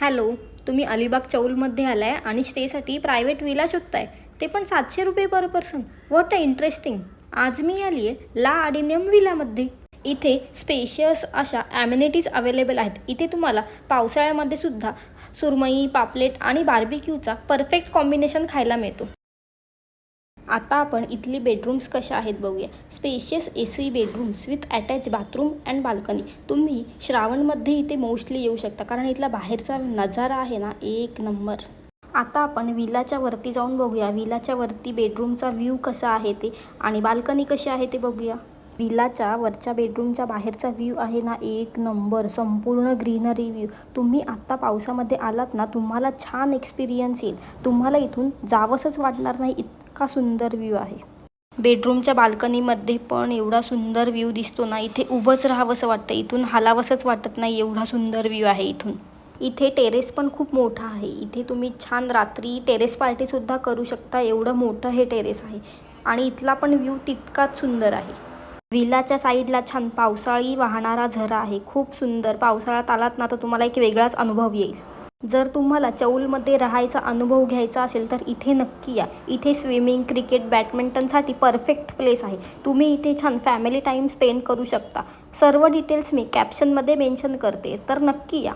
Hello तुम्ही अलिबाग चौलमध्ये आलाय आणि स्टेसाठी प्रायव्हेट विला शोधताय. ते पण सातशे रुपये per person. What a interesting आज मी आली आहे ला आडिनियम विलामध्ये. इथे स्पेशियस अशा ॲम्युनिटीज अवेलेबल आहेत. इथे तुम्हाला पावसाळ्यामध्ये सुद्धा सुरमई पापलेट आणि बार्बिक्यूचा परफेक्ट कॉम्बिनेशन खायला मिळतो. आता आपण इथली बेडरूम्स कशा आहेत बघूया. Spacious A C bedrooms with attach bathroom and balcony तुम्ही श्रावणमध्ये इथे मोस्टली येऊ शकता कारण इथला बाहेरचा नजारा आहे ना एक नंबर. आता आपण विलाच्या वरती जाऊन बघूया. विलाच्या वरती बेडरूमचा व्ह्यू कसा आहे ते आणि बाल्कनी कशी आहे ते बघूया. विलाच्या वरच्या बेडरूमच्या बाहेरचा व्ह्यू आहे ना एक नंबर. संपूर्ण ग्रीनरी व्ह्यू तुम्ही आत्ता पावसामध्ये आलात ना तुम्हाला छान एक्सपिरियन्स येईल. तुम्हाला इथून जावंसंच वाटणार नाही. इतका सुंदर व्ह्यू आहे. बेडरूमच्या बाल्कनीमध्ये पण एवढा सुंदर व्ह्यू दिसतो ना इथे उभंच राहावंसं वाटतं इथून हालावंसंच वाटत नाही एवढा सुंदर व्ह्यू आहे इथून. इथे टेरेस पण खूप मोठा आहे. इथे तुम्ही छान रात्री टेरेस पार्टीसुद्धा करू शकता एवढं मोठं हे टेरेस आहे. आणि इथला पण व्ह्यू तितकाच सुंदर आहे. विलाच्या साईडला छान पावसाळी वाहणारा झरा आहे खूप सुंदर. पावसाळ्यात आलात ना तर तुम्हाला एक वेगळाच अनुभव येईल. जर तुम्हाला चौलमध्ये राहायचा अनुभव घ्यायचा असेल तर इथे नक्की या. इथे स्विमिंग क्रिकेट बॅडमिंटनसाठी परफेक्ट प्लेस आहे. तुम्ही इथे छान फॅमिली टाईम स्पेंड करू शकता. सर्व डिटेल्स मी कॅप्शनमध्ये मेन्शन करते. तर नक्की या.